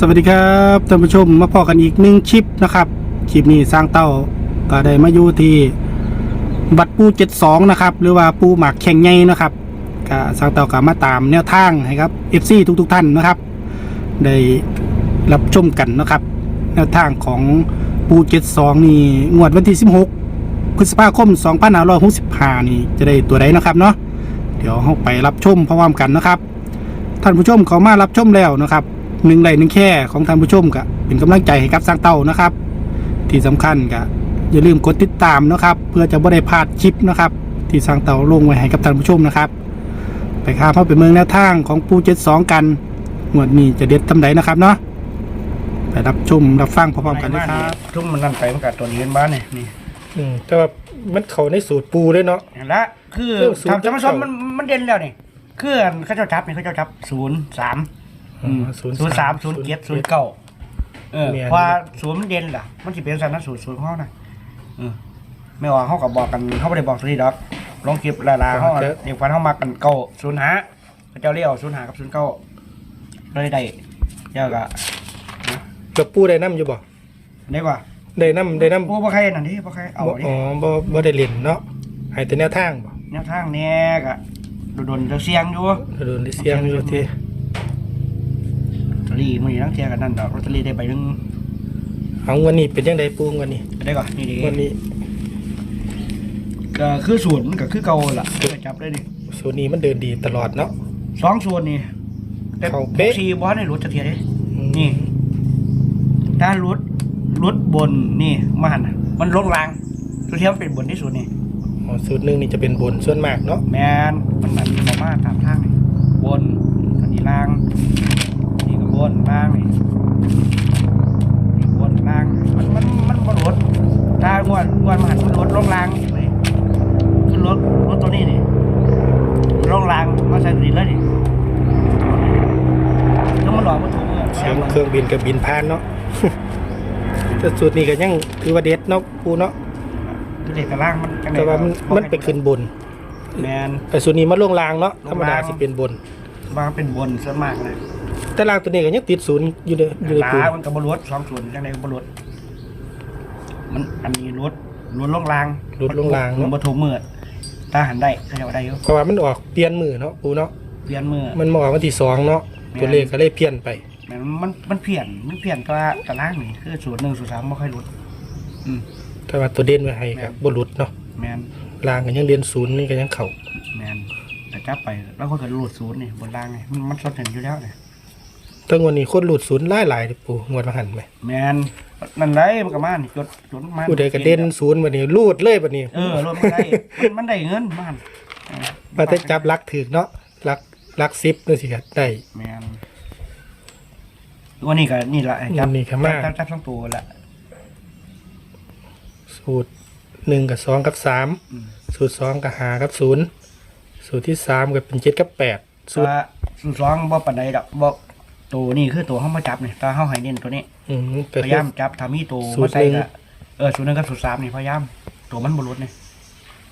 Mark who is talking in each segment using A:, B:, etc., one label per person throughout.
A: สวัสดีครับท่านผู้ชมมาพอกันอีกหนึ่งคลิปนะครับคลิปนี้สร้างเต้าก็ได้มาอยู่ที่บัตรปูเจ็ดสองนะครับหรือว่าปูหมักแข่งไงนะครับก็สร้างเต้าก็มาตามแนวทางให้ครับเอฟซีทุกๆท่านนะครับ ได้รับชมกันนะครับ แนวทางของปูเจ็ดสองนี่งวดวันที่สิบหกพฤษภาคมสองพันห้าร้อยหกสิบห้านี่จะได้ตัวใดนะครับเนาะเดี๋ยวเราไปรับชมพร้อมกันนะครับท่านผู้ชมเขามารับชมแล้วนะครับ หนึ่งไลค์หนึ่งแค่ของท่านผู้ชมก็เป็นกำลังใจให้กับสร้างเต้านะครับ ที่สำคัญก็อย่าลืมกดติดตามนะครับ เพื่อจะไม่ได้พลาดคลิปนะครับ ที่สร้างเต้าลงไว้ให้กับท่านผู้ชมนะครับ ไปข้ามเข้าไปเมืองแนวทางของปูเจ็ดสองกันงวดนี้จะเด็ดทำไดนะครับเนาะไปรับชมรับฟังพร้อมๆกันเลยครับ
B: ทุ่มมันนั่นไปมันกัดตัวนี้เป็นบ้านนี่นี่
A: อืมแต่ว่ามันเขาในสูตรปูด้วยเนาะ
B: เห็นละคือ
A: เครื่องสูบ
B: ทำจะมาชมมันมันเด่นแล้วนี่เครื่องเขาเจ้าจับนี่เขาเจ้าจับศูนย์สาม
A: อืม ศูนย์
B: ศูนย์สามศูนย์เจ็ดศูนย์เก้าเออ
A: เนี่ย
B: พอศูนย์มันเด่นล่ะ มันจะเป็นสันนะศูนย์ศูนย์ของเขานะเออไม่ว่าเขากับบอกกันเขาไม่ได้บอกตัวนี้ดอกลองคลิปลาลาเขาอะเด็กฟันเขามากันเก้าศูนย์หาเขาเจ้าเรียกศูนย์หากับศูนย์เก้าเลยได้เจ้าก็
A: กับปูได้น้ำอยู่บ่
B: ได้ป่ะ
A: ได้น้ำได้น้ำ
B: โอ้บ่ใครนั่นดิบ่ใครเอาดิ
A: อ๋อบ่บ่ได้เล่นเนาะให้แต่แนวทางบ่
B: แนวทางเนี้ยก็โดนๆจะเสียงอยู่
A: โดนได้เสียงอยู่ที่
B: ล อตเตอรี่มันอยู่ทั้งเทียกันนั่นดอกลอตเตอรี่ได้ใบหนึง
A: เอาวันนี้เป็นยังไงปูวันนี้
B: ได้ก่อนนี่ดิ
A: วันนี้
B: ก็คือศูนย์ก็คือเก่าล่ะก็จับได้ดิ
A: สูตรนี้มันเดินดีตลอดเนาะ
B: สองส่วนนี่แต่
A: เข้าเป๊ะ
B: ซีบอสในรถจะเทียได้
A: อืม
B: นี่ด้านรถรถบนนี่มาหันน่ะมันลงรางตัวเทียมนเป็นบนที่สุดนี่
A: อ๋อสูตรหนึ่งนี่จะเป็นบนส่วนมากเนาะ
B: แมนมันมันมีมาตามทางนี่บนอันนี้ล่าง นี่ก็บนล่างนี่นี่บนล่าง มันมันมันบนรถถ้างวดงวดมาหันมันรถลงรางนี่ขึ้นรถรถตัวนี้นี่ลงรางมาใส่ดินแล้วนี่แล้วมันหลอกมันถูกเงิน
A: เสียงเครื่องบินกับบินผ่านเนาะแต่สูตรนี้ก็ยังถือว่าเด็ดเนาะปูเนาะ
B: ตัวเด็กกับล่างมันจังใด
A: แต่ว่ามัน
B: ก็
A: มันไปขึ้นบน
B: แมน
A: แต่สูตรนี้มันลงลางเนาะ
B: ล
A: ธรงรม
B: ล่าง
A: ดาสิเป็นบน
B: บางเป็นบนส่วนมากนะ
A: แต่ลางตัวนี้ก็ยังติดศูนย์อยู่เด้ออยู่ใน
B: ลา
A: ปู
B: มันกับบรถสองส่วนจังใดกับบรถมันอันนี้รถรถลงราง
A: รถลงลาง
B: มัน
A: เนาะ
B: บ่ถูกมือถ้าหันได้เขาจะเอาได้อยู่
A: เพราะว่ามันออกเปลี่ยนมือเนาะปูเนาะ
B: เปลี่ยนมือ
A: มันมาออกวันที่สองเนาะตัวเลขก็เลยเปลี่ยนไป
B: แม่นมันมันเพี้ยนมันเพี้ยนตัวตารางนี่คือสูตรหนึ่งสูตรสามไม่ค่อยรุดอืม
A: แต่ว่าตัวเด่นไว้ให้กับบรุษเนาะ
B: แมน
A: ลางก็ยังเรียนศูนย์นี่ก็ยังเข่า
B: แมนแต่จับไปแล้วก็เกิดหลุดศูนย์นี่บนล่างไงมันมันสดเห็นอยู่แล้วเนี่ย
A: ตั้งวันนี้คนหลุดศูนย์หลายหลายๆเด้อปูงวดมาหันไหม
B: แมนนั่นไรมันก็มานี่จดจดมา
A: ผู้ใดก็เด่นศูนย์วันนี้รูดเลยวันนี้
B: เออรถมันได้มันมันได้เงินบ้าน
A: มาแต่จับลักถือเนาะลักลักซิปนี่สิครับได้
B: แมนวันนี้ก็นี่แหละจับ
A: วันนี้ก็มา
B: จับจับสองตัวละ
A: สูตรหนึ่งกับสองกับสาม
B: อืม
A: สูตรสองกับหากับศูนย์สูตรที่สามก็เป็นเจ็ดกับแปดสูตร
B: ว่าสูตรสองบ่ปานใดดอกบ่ ตัวนี่คือตัวเฮามาจับนี่ตาเฮาให้เน้นตัวนี้
A: อืมก็
B: พ
A: คื
B: ยา
A: อยา
B: มจับถ้ามีตัว
A: สูตร
B: มาใส่
A: หนึ่
B: ก็
A: ง
B: เออสูตรหนึงกับสูตรสามนี่พยายามตัวมันบ่หลุดนี่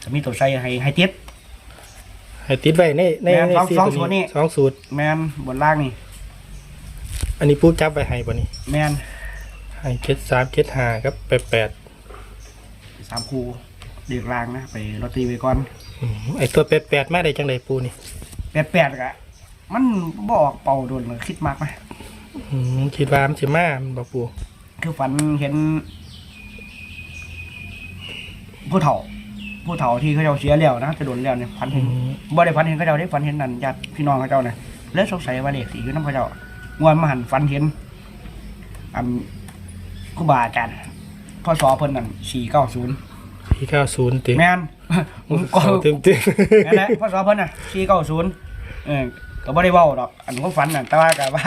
B: ถ้ามีตัวใส่ให้ให้ติด
A: ให้ติดไว้ในใน
B: แม่น
A: ใน
B: สอง
A: สี่
B: สอง
A: ตัว
B: สูตรนี่
A: นี้สองสูตร
B: แม่นบนล่างนี่
A: อันนี้ปูจับไว้ให้บ่นี้
B: แม่น
A: ให้เจ็ดสามเจ็ดห้าครับแปดแปด
B: สามคู่เรียกล่างนะไปลอตเตอรี่ไว้ก่อน
A: อืมไอตัวแปดแปดมาได้จังไดปูนี่
B: แปดๆก็ มันบ่ออกเป่าโดนเลยคิดมากไหม
A: อืมคิดว่ามันสิมามันบอกปู
B: คือฝันเห็น ผู้เฒ่า ผู้เฒ่าที่เขาเจ้าเสียแล้วนะจะโดนแล้วเนี่ยฝัน
A: อื
B: เห็น
A: ม
B: บ่ได้ฝันเห็นเขาเจ้าได้ฝันเห็นนั่นญาติพี่น้องเขาเจ้าเนี่ยแล้วสงสัยว่าเลขสีอยู่น้ำเขาเจ้างวนมาหันฝันเห็นอันครูบาอาจารย์พศเพิ่นนั่นสี่เก้าศูนย์
A: พี่เก้าศูนย์ติ
B: แม่นก็
A: เขาเต็มเต็ม
B: นั่นแหละพศเพิ่นน่ะสี่เก้าศูนย์เออ ก็บ่ได้เว้าดอก อันของฝันน่ะแต่ว่าก็ว่า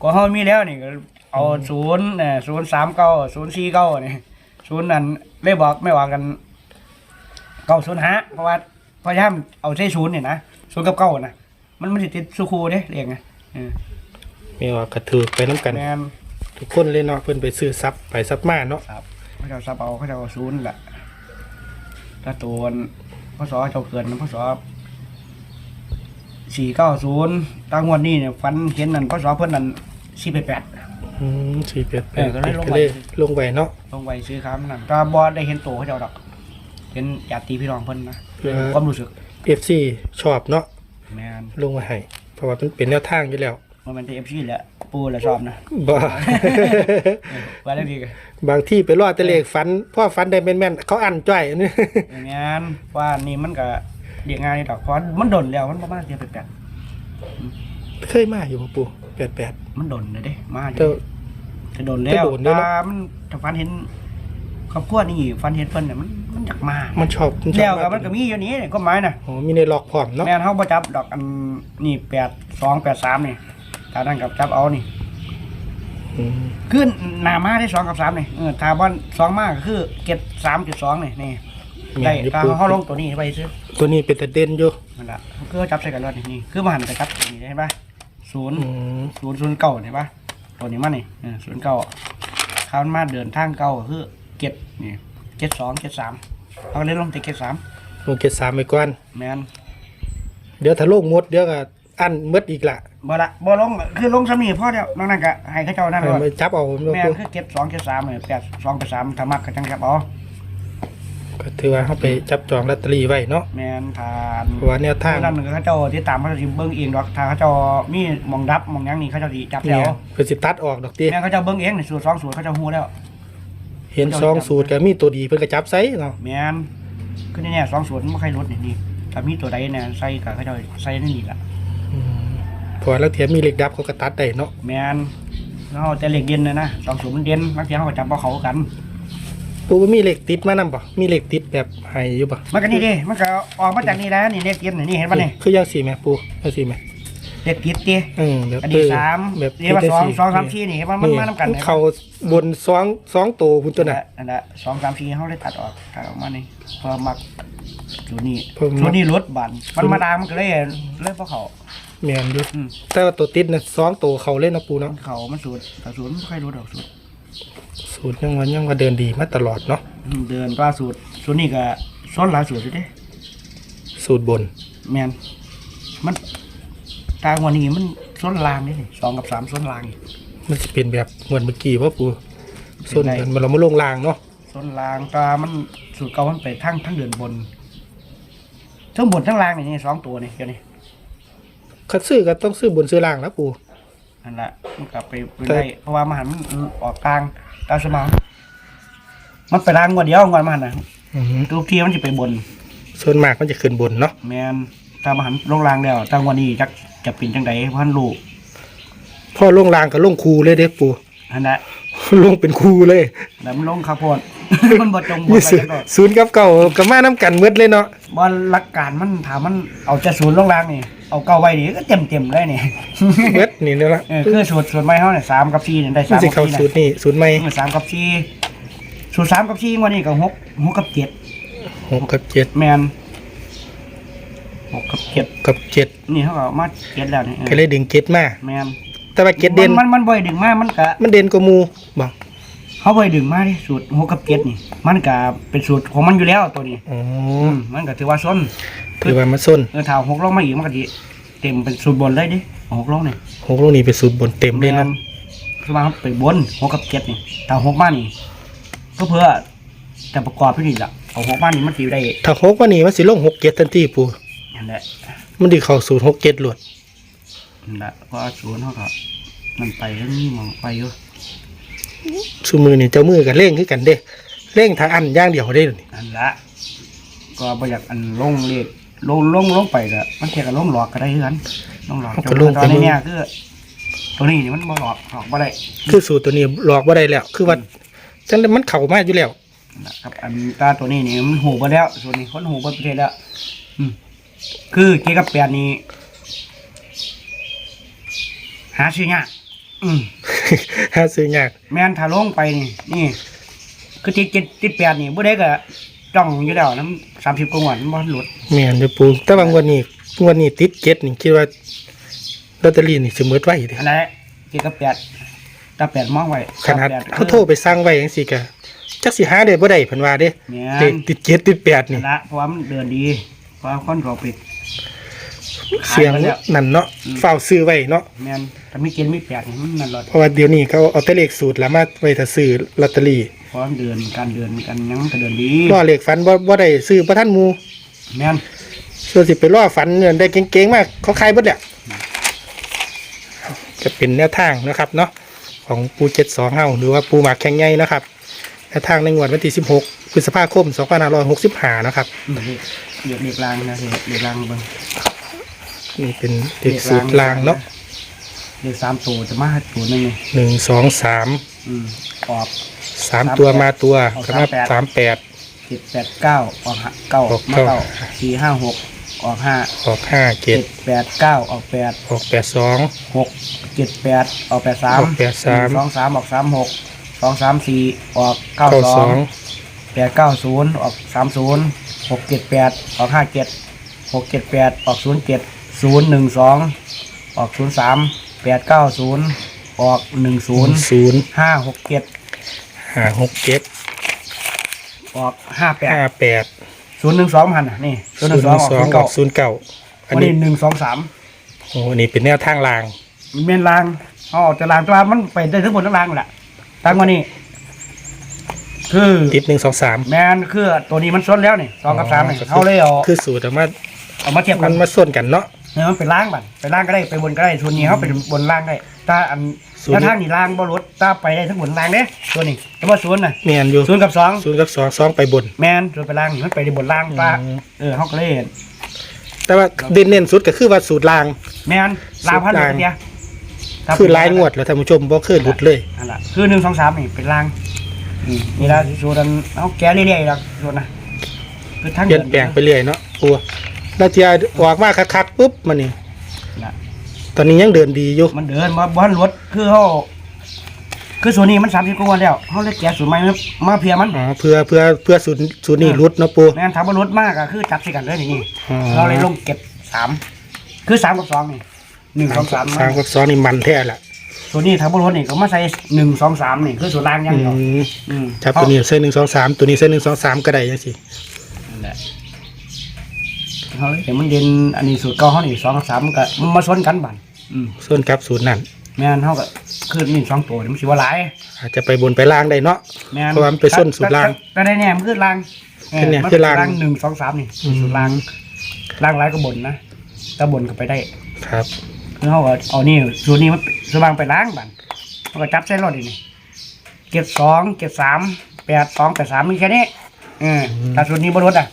B: ก็เฮามีแล้วนี่ก็เอาศูนย์เอ่อศูนย์สามเก้าศูนย์สี่เก้านี่ศูนย์นั่นเลยบอกไม่ว่ากันเก้าศูนย์หาเพราะว่าพยายามเอาใช้ศูนย์นี่นะศูนย์กับเก้าน่ะมันมันสิติดสุคูเด้เรียกไงเออ
A: มีว่ากระถือไปน้ำกัน
B: แม่น
A: ทุกคนเลยเนาะเพิ่นไปซื้อซับไปซับมาเนาะ
B: ครับเขาเจ้าซับเอาเขาเจ้าเอาศูนย์แหละถ้าตัวพศเจ้าเกินพศ สี่เก้าศูนย์ตั้งวันนี้เนี่ยฟันเห็นนั่นพศเพิ่นนั่นสี่แปดแปด
A: อืมสี่แปดแป
B: เอ
A: ด
B: อก็เลยลง
A: ก็
B: ไว้
A: เลยลงไว้เนาะ
B: ลงไปซื้อคำนั่นก็บอได้เห็นโตเขาเจ้าดอก เห็นญาติพี่น้องเพิ่นนะ
A: เพื่อ
B: ความรู้สึก
A: เอฟซีชอบเนาะ
B: แม่น
A: ลงมาให้เพราะว่ามันเป็นแนวทางอยู่แล้ว
B: มันเป็นเอฟซีแหละปูแหละชอบนะ
A: บ่
B: ว่าได้ดีกัน
A: บางที่ไปรอดแต่เลขฝันพ่อฝันได้แม่นๆเขาอันจ้อยอันนี้
B: อย่างงั้นว่านี่มันก็ เรียกงานนี่ดอกเพราะมันดนแล้วมันประมาณเดือนแปด
A: เคยมาอยู่บ่ปู่แปดแปด
B: ๆมันดนเลยเด้ มาอ
A: แต่
B: ยู่จะดนแล้ว
A: แต่โดนด้วยเนอะ
B: ตามันถ้าฟันเห็นครอบครัวนี่ฟันเห็นเพิ่นเนี่ยมันมันอยากมา
A: มันชอบมันชอบ
B: แล้วก็มันก็มีอยู่นี้ก็หมายนะ
A: อ๋อมีในล็อกพร้อมเนาะ
B: แม่นเฮาบ่จับดอกอันนี่แปดสองแปดสามนี่ถ้านั่นกับจับเอานี่
A: อืม
B: ขึ้นหน้ามาได้สองกับสามนี่เออถ้าบอลสองมาก็คือเก็ดสามจุดสองนี่นี่ ได้
A: แม่นอยู่
B: ถ้า
A: ปู่
B: เขาลงตัวนี้ไปซื้อ
A: ตัวนี้เป็นแต่เด่นอยู่
B: นั่นแหละคือจับใส่กันรถนี่นี่คือมาหันไปจับนี่ได้ปะศูนย์
A: อืม
B: ศูนย์ศูนย์เก้าเห็นปะตัวนี้มันนี่เออศูนย์เก้าเขามาเดินทางเก้าก็คือเก็ดนี่เก็ดสองเก็ดสามเขาก็เล่นลงแต่เก็ดสาม
A: ลงเกตสามไปก่อน
B: แมน
A: เดี๋ยวถ้าโลกหมดเดี๋ยวก็อันหมดอีกละ
B: บ่ละบ่ลงคือลงสามีพ่อเดียวนอกนั้นก็ให้เขาเจ้านั่น
A: เอ
B: เล
A: อยมาจับเอาเนาะ
B: แม่น
A: ปู่
B: คือเก็ดสองเก็ดสามเนี่ยแปดสองแปดสามถ้ามักก็จังจับเอา
A: ก็ถือว่าเขาไปจับจองลอตเตอรี่ไว้เนาะ
B: แมนทาน
A: เพราะว่าแนวทาง
B: นั่นก็เขาเจ้าที่ตามเขาเจ้าสิเบิ่งเองดอกถ้าเขาเจ้ามีหมองดับหมองหยังนี่เขาเจ้าสิจับ
A: เนี่
B: แล้
A: ยวเพื่อสิตัดออกดอกตี
B: แม่นเขาเจ้าเบิ่งเองนี่สูตรสองสูตรเขาเจ้าฮู้แล้ว
A: เห็นซองสูตรก็มีตัวดีเพิ่นก็จับใส่เนาะ
B: แม่นคือแน่ๆสองสูตรมันบ่ใครลดนี่นี่ถ้ามีตัวใดเนี่ยใส่ก็เขาเจ้าใส่ในนี่ล่ะ
A: อืมเพราะว่าแล้วเทียมมีเหล็กดับเขาก็ตัดได้เนาะ
B: แม่นแล้วแต่เหล็กเด่นนะนะสองสูตรมันเด่นบางทีเขาก็จับบ่เขากัน
A: ปูว่ามีเหล็กติดมานํบ่มีเหล็กติดแบบให้อยู่บ่
B: มันก็นี่ดิมันก็ออกมาจากนี่แล้วนี่เลขเด่นนี่เห็นป่ะนี่
A: คือยังสี่แม่ปูยังสี่แม่
B: เลขติดดิ
A: อืมแบบ
B: อันนี้สาม
A: แบบ
B: เรียกว่าสองสองสามสี่นี่มันมันมานำกัน
A: มั
B: เนี่ย
A: เขาบนสองสองโตคุณตัวน่ะ
B: นั่นแหละสองสามสี่เขาเลยตัดออกตัดออกมานี่เพอมักตัวนี้
A: เพิ่มมัก
B: ตัวนี้ลดบันมันมาดามมันก็เลยเลยเพราะเขา
A: แม่นอยู่
B: อืม
A: แต่ว่าตัวติดน่ะสองโตเขาเล่นนาะปูเนาะ
B: เขามันสูตรแต่สูตรมันไม่ค่อยลดออกสูตร
A: สูตรยังว่ายังว่าเดินดีมาตลอดเนาะ
B: อืมเดินว่าสูตรสูตรนี้ก็ซ้อนหลายสูตรอยู่เด้
A: สูตรบน
B: แมนมันตางวันนี้มันซ้อนลางนี่สองกับสามซ้อนลางอีก
A: มันจะเป็นแบบเหมือนเมื่อกี้ว่าปู
B: เป็น
A: ส่วน
B: ไง
A: กันมันเรามาลงรางเนาะ
B: ซ้อนลางตามันสูตรเก่ามันไปทั้งทั้งเดินบนทั้งบนทั้งล่างนี่นี่สองตัวนี่เดี๋ยวนี้
A: คัดซื้อก็ต้องซื้อบนซื้อล่างนะปู
B: นั่นแหละมันกลับไปเป็น
A: แต่
B: ได้เพราะว่ามันหันมันออกกลาง ตามสมองมันไปล่างงวดเดียวงวดมันนะ
A: อือหือ
B: ทุกทีมันจะไปบน
A: ส่วนมากมันจะขึ้นบนเนาะ
B: แมนตามหันลงล่างแล้วตั้งวันนี้จักจะเป็นจังไดเพราะท่านรู้
A: พอลงรางก็ลงคูเลยเด้ปู
B: นั่นแหละ
A: ลงเป็นคูเลย
B: แล้วมันลงข้าวโพด มันบดจงบด
A: นี่
B: ไป
A: ศูน
B: จั
A: ย์
B: งได
A: ศูนย์กับเก่ากับมาน้ำกันเมืดเลยเนาะ
B: บอลหลักการมันถามมันเอาจะศูนย์ลงล่างนี่ เอาเก้าไว้นี่ก็เต็มเต็มๆเลยนี่
A: เมืดนี่นี่ละ
B: เออคือสูตรสูตรไม้เขาเนี่ยสามกับสี่เนี่ยได้
A: มัน
B: สาม
A: สิ
B: กับ
A: เข้า
B: สี่
A: สูตร
B: นะ
A: นี่สูตรใหม่
B: เออสามกับสี่สูตรสามกับสี่วันนี้ก็หกหกกับเจ็ด
A: หกกับเจ็ด
B: แมนหกกับเจ็ด
A: กับเจ็ด
B: นี่เขาก็เอามาเจ็ดแล้วนี่เออ
A: ก็เลยดึงเจ็ดมา
B: แมน
A: แต่ว่าเจ็ดเด่น
B: มันมันบ่อยดึงมามันก็
A: มันเด่นกว่าหมูบอก
B: เขาบ่อยดึงมาดิสูตรหกกับเจ็ดนี่ มันก็เป็นสูตรของมันอยู่แล้วตัวนี้
A: อ๋อ
B: อืมมันก็ถือว่าส้น
A: คือว่ามันส้น
B: เออถ้าหกลงมาอีกมันก็สิเต็มเป็นสูตรบนเลยดิหกลงนี่
A: หกลูกนี้เป็นสูตรบนเต็มเลยเนาะ
B: คือว่าเขาไปบนหกกับเจ็ดนี่ถ้าหกมานี่ก็เพื่อจะประกอบที่นี่ล่ะเอาหกมานี่มันสิได้
A: ถ้าหกว่านี่มันสิลงหกเจ็ดทันทีปู
B: นั่นแหละ
A: มันดีเข้าสูตรหกเจ็ดหลวด
B: นั่นแหละเพราะว่าศูนย์เขาก็มันไปแล้วนี่มองไปอยู่
A: สูมือนี่เจ้ามือกันเร่งคือกันเด้เร่งทางอันอย่างเดียวได้เลย
B: นั่นละก็บ่อยากอันลงเลข ลงลงลงไปก็มันแค่กับลงหลอกก็ได้คือกันลงหลอกแต่ว่าตอนนี้เนี่ยคือตัวนี้นี่มันบ่หลอกหลอกบ่ได้
A: คือสูตรตัวนี้หลอกว่าได้แล้ว คือว่าจังนั้นมันเข้ามาอยู่แล้ว
B: นะครับอันตาตัวนี้นี่มันหูไปแล้วส่วนนี้คนหูไปประเทศแล้วอืมคือเกี่ยวกับแปดนี้ หาซื้อยากอืม
A: หาซื้อยาก
B: แม่นถ้าลงไปนี่นี่ คือติดเจ็ดติดแปดนี่บ่ได้ก็ จ้องอยู่แล้วน้ำสามสิบกว่าวันบ่หลุด
A: แม่นเด้อปูแต่บางวันนี้งวันนี้ติดเจ็ดนี่คิดว่าลอตเตอรี่นี่สิหมดไว้เด้
B: อันนั้นเกี่ยวกับแปดตาแปดมองไว้
A: ขนาด
B: ตแป
A: เขาโทรไปสั่งไว้จังซี่ก็จักสิหาได้บ่ได้เพิ่นว่าเด้
B: แม่
A: เลข
B: น
A: ติดเจ็ดติดแปด
B: นั่
A: นี่
B: นละเพราะว่ามันเดินดีเพราะว่าคนเขาไป
A: เสียง
B: ขายไปแล้ว
A: นั่นเนาะ
B: อืม
A: เฝ้าซื้อไว้เนาะ
B: แม่นถ้ามีเกณฑ์มีแปดนี่มันนั่นรอด
A: เพราะว่าเดี๋ยวนี้เขาเอาแต่เลขสูตรแล้วมาไว้ถ้าซื้อลอตเตอรี่
B: พร้อมเดือนการเดือนกันยังก็เดือนดี
A: รอเลขฝันบ่บ่ได้ซื้อบ่ทันหมู่
B: แม่น
A: ส่วนสิไปรอฝันเนี่ยได้เก่งๆมากเขาขายเบิดแหละจะเป็นแนวทางนะครับเนาะของปู72เฮาหรือว่าปูหมากแข็งใหญ่นะครับแนวทางในงวดวันที่16พฤษภาคม2565นะครับ
B: อืมเรียกเรียกรางนะเรียกเรียกรางเบิ่ง
A: นี่เป็นเลขสูตรลางเนาะ
B: เรียกสามตัวจะมาตัวหนึงนี่
A: หนึ่งสองสาม
B: อืมออก
A: สามตัวมาตัว
B: เอา
A: คำว่า
B: สา
A: สามม
B: แป
A: แป
B: ด
A: ด
B: สิบแปดเก้าออกห้าเก้า
A: ออก
B: มา
A: เก้า
B: เก้าสี่ห้าหกออกห้า
A: ออกห้าเจ็
B: เจ็
A: ด
B: ดแปดเก้าออกแปด
A: ออกแปดสอง
B: หกเจ็ดแปดออกแปดสาม
A: ออกแปดสาม
B: สองสามออกสามหกสองสามสี่ออกเก้า
A: เก้า
B: ส
A: ส
B: อ
A: องง
B: แปดเก้าศูนย์ออกสามศูนย์หกเจ็ดแปดออกห้าเจ็ดหกเจ็ดแปดออกศูนย์เจ็ดศูนย์หนึ่งสองออกศูนย์สามแปดเก้าศูนย์ออกหนึ่งศูนย์
A: ศูนย์
B: ห้าหกเจ็ด
A: ห้าหกเจ็ด
B: ออกห้าแปด
A: ห้าแปด
B: ศูนย์หนึ่งสองพันอะนี่ศู
A: ศู
B: นย์ห
A: น
B: นึ่ง
A: ย์
B: สองออก
A: สอง
B: ศูนย์
A: ออ
B: เก้าก
A: ศูนย์เก้าอัน
B: วัน
A: นี้
B: นี้หนึ่งสองสาม
A: โอ้อันนี้เป็นแนวทางลาง
B: มันเป็นรางเขาออกจากรางตัวมันไปได้ทั้งหมดทั้งรางแหละตั้งวันนี้คือ
A: ติดหนึ่งสองสาม
B: แมนคือตัวนี้มันซ้นแล้วนี่สองกับสามนี่เขาเลยเอา
A: คือสูตรแต่ว่า
B: เอามาเทียบกั
A: มันนมาส่วนกันเนาะ
B: เนี่ยมันเป็นล่างบันไปล่างก็ได้ไปบนก็ได้ส่วนนี้เขาเป็นบนล่างได้ ถ้าอัน
A: ส่วน
B: ถ้าทางนี่ล่างบ่รถถ้าไปได้ทั้งบนล่างเด้ตัวนี้แต่ว่าศูนย์น่ะ
A: แมนอยู่
B: ศูนย์กับสอง
A: ศูนย์กับสองสองไปบน
B: แมนส่วนไปล่างนี่มันไปได้บนล่างป้า
A: อืม
B: เออเขาก็เลยเห็น
A: แต่ว่าเด่นเน้นสุดก็คือว่าสูตรลาง
B: แมนล่างพัน
A: ล่าง
B: เดียวถ้
A: คือลายงวดแล้วท่านผู้ชมบ่เคยหลุดเลย
B: นั่นแหละคือหนึ่งสองสามนี่เป็นล่างอืมนี่ละส่วนนั้นเอาแก้เรื่อยๆแล้วส่วนนะคือทั้ง
A: เปลี่ยนแปลงไปเรื่อยเนาะปัวแล้วเทียออกมาคักๆปุ๊บมันนี่
B: น่ะ
A: ตอนนี้ยังเดินดีอยู่
B: มันเดินมาบ้านรถคือเขาคือส่วนนี้มันสามสิบกว่าวันแล้วเขาเลยแกะส่วนใหม่มามาเพียมัน
A: อ๋อเพื่อเพื่อเพื่อสูตรสูตรนี้รุดเนาะปู
B: แม่นถามว่ารถมากอะคือจับสิกันเลยนี่
A: อ๋อ
B: เราเลยลงเก็บสามคือสามกับสองนี่หนึ่งสองสาม
A: สามกับสองนี่มันแท้ละ
B: ส่วนนี้ถามว่ารถนี่ก็มาใส่หนึ่งสองสามนี่คือส่วนล่างอยังเดียว
A: อืม
B: อืม
A: จับตัวนี้เส้นหนึ่งสองสามตัวนี้เส้นหนึ่งสองสามก็ได้ยังสิ
B: นั่นแหละ เขาเลยเห็นมันเด่นอันนี้สูตรเก่าเขานี่สองกับสามมันก็มันมาชนกันบันอืม
A: ส่วนกับสูตรนั้น
B: แม่นเขาก็คือนี่สองตัวนี่มันสิว่าหลาย
A: อาจจะไปบนไปล่างได้เนาะ
B: แม่น
A: เพราะว่ามันไปส้นสูตรล่าง
B: แต่แต่ได้แน่มันคือล่าง
A: เป็นเนี่ย
B: มั
A: คือล่าง
B: หนึ่งสองสามนี่
A: อืม
B: สูตรล่างล่างหลายก็บนนะแต่บนก็ไปได้
A: ครับ
B: คือเขาก็เอานี่สูตรนี้มันสว่างไปล้างบันเขาก็จับเส้นรถอีกนี่เก็บสองเก็บสามแปดสองแปดสามมีแค่นี้เออถ้าสูตรนี้บรถอะ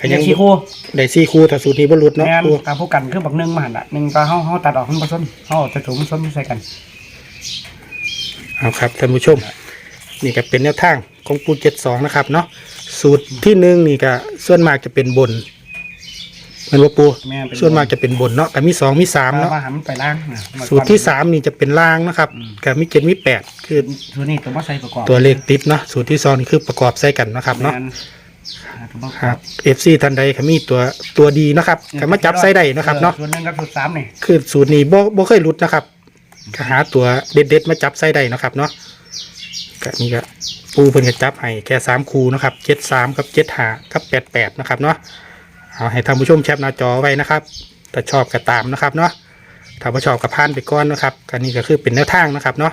A: ก็ยัง
B: สี่คู่
A: ได้สี่คู่ถ้าสูตรนี้บรรลุดเนาะ
B: แม่น
A: ปู
B: ตามพวกกันคือบักหนึ่งมาหันละหนึ่งปลาเขาเขาตัดออกมันผสมเขาเอาจะถุงผสมใส่กัน
A: เอาครับท่านผู้ชม นี่ก็เป็นแนวทางของปูเจ็ดสองนะครับเนาะสูตรที่หนึ่งนี่ก็ส่วนมากจะเป็นบนแมันว่าปู
B: แม่นเป็น
A: ส่วนมากจะเป็นบนเนาะก็มีสองมีสามเนาะ
B: ว่าหันมันไปล้างนะมา
A: สูตรที่สามนี่จะเป็นล่างนะครับกับมีเจ็ดมีแปดคือ
B: สูตรนี้ตัวมาใส่ประกอบ
A: ตัวเลขติดเนาะสูตรที่สองนี่คือประกอบใส่กันนะครับเนาะ
B: แม่อ่าตัวประก
A: ค
B: อ
A: รับบเอฟซีทันใดเขามีตัวตัวดีนะครับก็มาจับใส่ได้นะครับเนาะ
B: ส่วนหนึ่งกับสูตรสามนี่
A: คือสูตรนี้บ่บ่เคยหลุดนะครับก็หาตัวเด็ดๆมาจับใส่ได้นะครับเนาะก็นี่ก็ปูเพิ่นก็จับให้แค่สามคูนะครับเจ็ดสามกับเจ็ดหากับแปดแปดนะครับเนาะเอาให้ท่านผู้ชมแคปหน้าจอไว้นะครับถ้าชอบก็ตามนะครับเนาะถ้าไม่ชอบก็ผ่านไปก่อนนะครับก็นี่ก็คือเป็นแนวทางนะครับเนาะ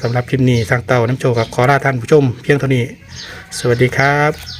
A: สำหรับคลิปนี้ทางเต่าน้ำโชกับขอลาท่านผู้ชม เพียงเท่านี้ สวัสดีครับ